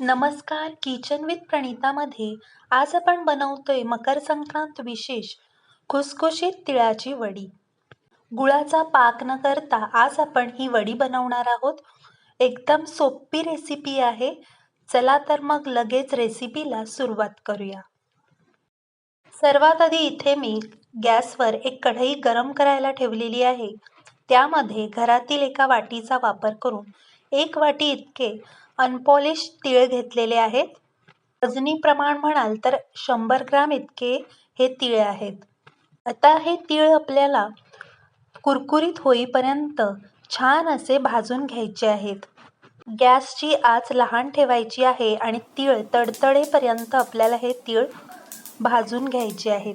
नमस्कार kitchen with प्रणितामध्ये आज आपण बनवतोय मकर संक्रांत विशेष खुसखुशीत तिळाची वडी. गुळाचा पाक न करता आज आपण ही वडी बनवणार आहोत. एकदम सोपी रेसिपी आहे. चला तर मग लगेच रेसिपीला सुरुवात करूया. सर्वात आधी इथे मी गॅसवर एक कढई गरम करायला ठेवलेली आहे. त्यामध्ये घरातील एका वाटीचा वापर करून एक वाटी इतके अनपॉलिश तीळ घेतलेले आहेत. वजनी प्रमाण म्हणाल तर शंभर ग्राम इतके हे तीळ आहेत. आता हे तीळ आपल्याला कुरकुरीत होईपर्यंत छान असे भाजून घ्यायचे आहेत. गॅसची आच लहान ठेवायची आहे आणि तीळ तडतडेपर्यंत आपल्याला हे तीळ भाजून घ्यायचे आहेत.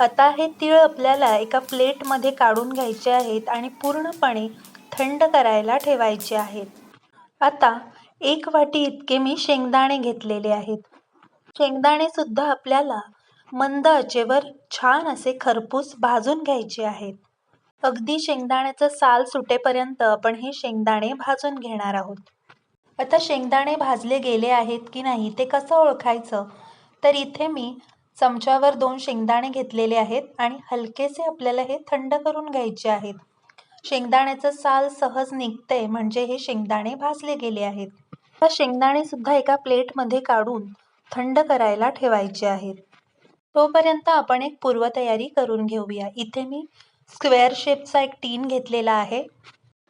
आता हे तीळ आपल्याला एका प्लेटमध्ये काढून घ्यायचे आहेत आणि पूर्णपणे थंड करायला ठेवायचे आहेत. आता एक वाटी इतके मी शेंगदाणे घेतलेले आहेत. शेंगदाणे सुद्धा आपल्याला मंद आचेवर छान असे खरपूस भाजून घ्यायचे आहेत. अगदी शेंगदाण्याचं साल सुटेपर्यंत आपण हे शेंगदाणे भाजून घेणार आहोत. आता शेंगदाणे भाजले गेले आहेत की नाही ते कसं ओळखायचं? तर इथे मी चमच्यावर दोन शेंगदाणे घेतलेले आहेत आणि हलकेसे आपल्याला हे थंड करून घ्यायचे आहेत. शेंगदाण्याचं साल सहज निघतंय म्हणजे हे शेंगदाणे भाजले गेले आहेत. आता शेंगदाणे सुद्धा एका प्लेटमध्ये काढून थंड करायला ठेवायचे आहेत. तोपर्यंत आपण एक पूर्वतयारी करून घेऊया. इथे मी स्क्वेअर शेपचा एक टीन घेतलेला आहे.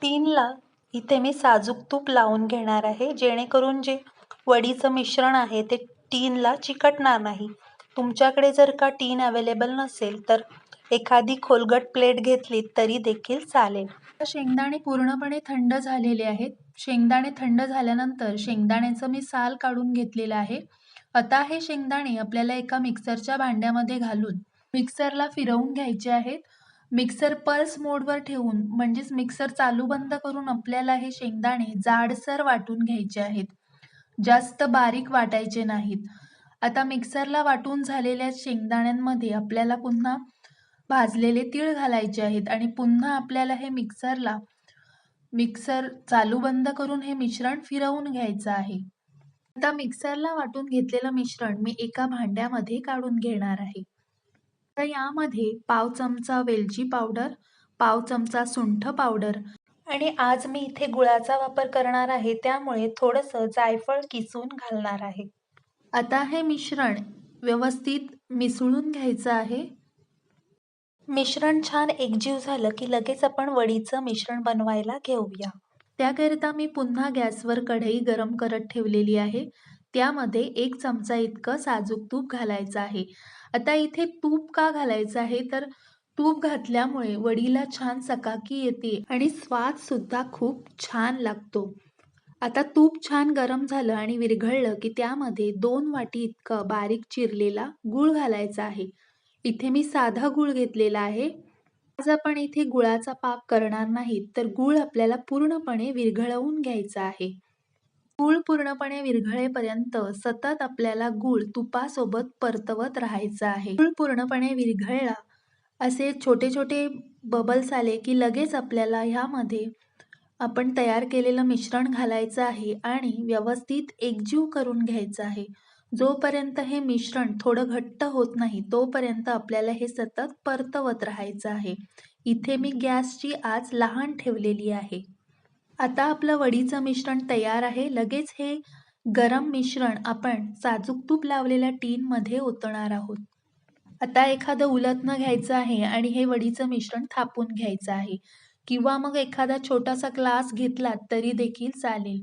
टीनला इथे मी साजूक तूप लावून घेणार आहे जेणेकरून जे वडीचं मिश्रण आहे ते टीनला चिकटणार नाही. तुमच्याकडे जर का टीन अवेलेबल नसेल तर एखादी खोलगट प्लेट घेतली तरी देखील चालेल. शेंगदाणे पूर्णपणे थंड झालेले आहेत. शेंगदाणे थंड झाल्यानंतर शेंगदाण्याचं मी साल काढून घेतलेलं आहे. आता हे शेंगदाणे आपल्याला एका मिक्सरच्या भांड्यामध्ये घालून मिक्सरला फिरवून घ्यायचे आहेत. मिक्सर पल्स मोडवर ठेवून म्हणजेच मिक्सर चालू बंद करून आपल्याला हे शेंगदाणे जाडसर वाटून घ्यायचे आहेत. जास्त बारीक वाटायचे नाहीत. आता मिक्सरला वाटून झालेल्या शेंगदाण्यांमध्ये आपल्याला पुन्हा भाजलेले तीळ घालायचे आहेत आणि पुन्हा आपल्याला हे मिक्सरला मिक्सर चालू बंद करून हे मिश्रण फिरवून घ्यायचं आहे. आता मिक्सरला वाटून घेतलेलं मिश्रण मी एका भांड्यामध्ये काढून घेणार आहे. तर यामध्ये पाव चमचा वेलची पावडर पाव चमचा सुंठ पावडर आणि आज मी इथे गुळाचा वापर करणार आहे त्यामुळे थोडंसं जायफळ किसून घालणार आहे. आता हे मिश्रण व्यवस्थित मिसळून घ्यायचं आहे. मिश्रण छान एकजीव झालं की लगेच आपण वडीचं मिश्रण बनवायला घेऊया. त्याकरिता मी पुन्हा गॅसवर कढई गरम करत ठेवलेली आहे. त्यामध्ये एक चमचा इतकं साजूक तूप घालायचं आहे. आता इथे तूप का घालायचं आहे? तर तूप घातल्यामुळे वडीला छान सकाकी येते आणि स्वाद सुद्धा खूप छान लागतो. आता तूप छान गरम झालं आणि विरघळलं की त्यामध्ये दोन वाटी इतकं बारीक चिरलेला गूळ घालायचा आहे. इथे मी साधा गूळ घेतलेला आहे. आज आपण इथे गुळाचा पाक करणार नाही तर गूळ आपल्याला पूर्णपणे विरघळवून घ्यायचा आहे. गूळ पूर्णपणे विरघळेपर्यंत सतत आपल्याला गूळ तुपासोबत परतवत राहायचं आहे. गूळ पूर्णपणे विरघळला असे छोटे छोटे बबल्स आले की लगेच आपल्याला ह्यामध्ये आपण तयार केलेलं मिश्रण घालायचं आहे आणि व्यवस्थित एकजीव करून घ्यायचं आहे. जोपर्यंत हे मिश्रण थोडं घट्ट होत नाही तोपर्यंत आपल्याला हे सतत परतवत राहायचं आहे. इथे मी गॅसची आज लहान ठेवलेली आहे. आता आपलं वडीचं मिश्रण तयार आहे. लगेच हे गरम मिश्रण आपण साजूक तूप लावलेल्या टीनमध्ये ओतणार आहोत. आता एखादं उलटणं घ्यायचं आहे आणि हे वडीचं मिश्रण थापून घ्यायचं आहे. किंवा मग एखादा छोटासा ग्लास घेतला तरी देखील चालेल.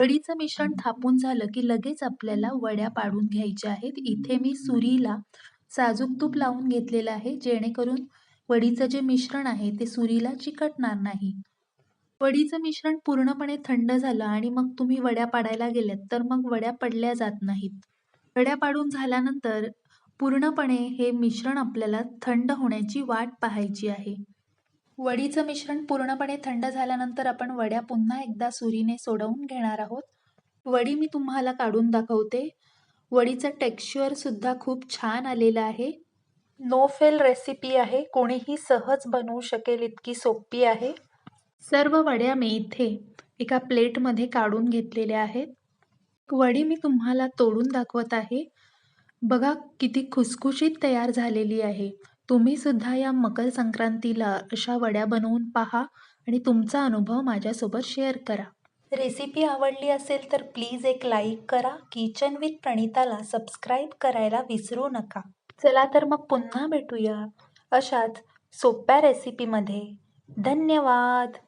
वडीचं मिश्रण थापून झालं की लगेच आपल्याला वड्या पाडून घ्यायच्या आहेत. इथे मी सुरीला साजूक तूप लावून घेतलेलं आहे जेणेकरून वडीचं जे मिश्रण आहे ते सुरीला चिकटणार नाही. वडीचं मिश्रण पूर्णपणे थंड झालं आणि मग तुम्ही वड्या पाडायला गेल्यात तर मग वड्या पडल्या जात नाहीत. वड्या पाडून झाल्यानंतर पूर्णपणे हे मिश्रण आपल्याला थंड होण्याची वाट पाहायची आहे. वडीचं मिश्रण पूर्णपणे थंड झाल्यानंतर आपण वड्या पुन्हा एकदा सुरीने सोडवून घेणार आहोत. वडी मी तुम्हाला काढून दाखवते. वडीचं टेक्स्चर सुद्धा खूप छान आलेलं आहे. नो फेल रेसिपी आहे. कोणीही सहज बनवू शकेल इतकी सोपी आहे. सर्व वड्या मी इथे एका प्लेटमध्ये काढून घेतलेल्या आहेत. वडी मी तुम्हाला तोडून दाखवत आहे. बघा किती खुसखुशीत तयार झालेली आहे. तुम्ही सुद्धा या मकर संक्रांतीला अशा वड्या बनवून पहा आणि तुमचा अनुभव माझ्यासोबत शेअर करा. रेसिपी आवडली असेल तर प्लीज एक लाईक करा. किचन विथ प्रणिताला सबस्क्राईब करायला विसरू नका. चला तर मग पुन्हा भेटूया अशाच सोप्या रेसिपीमध्ये. धन्यवाद.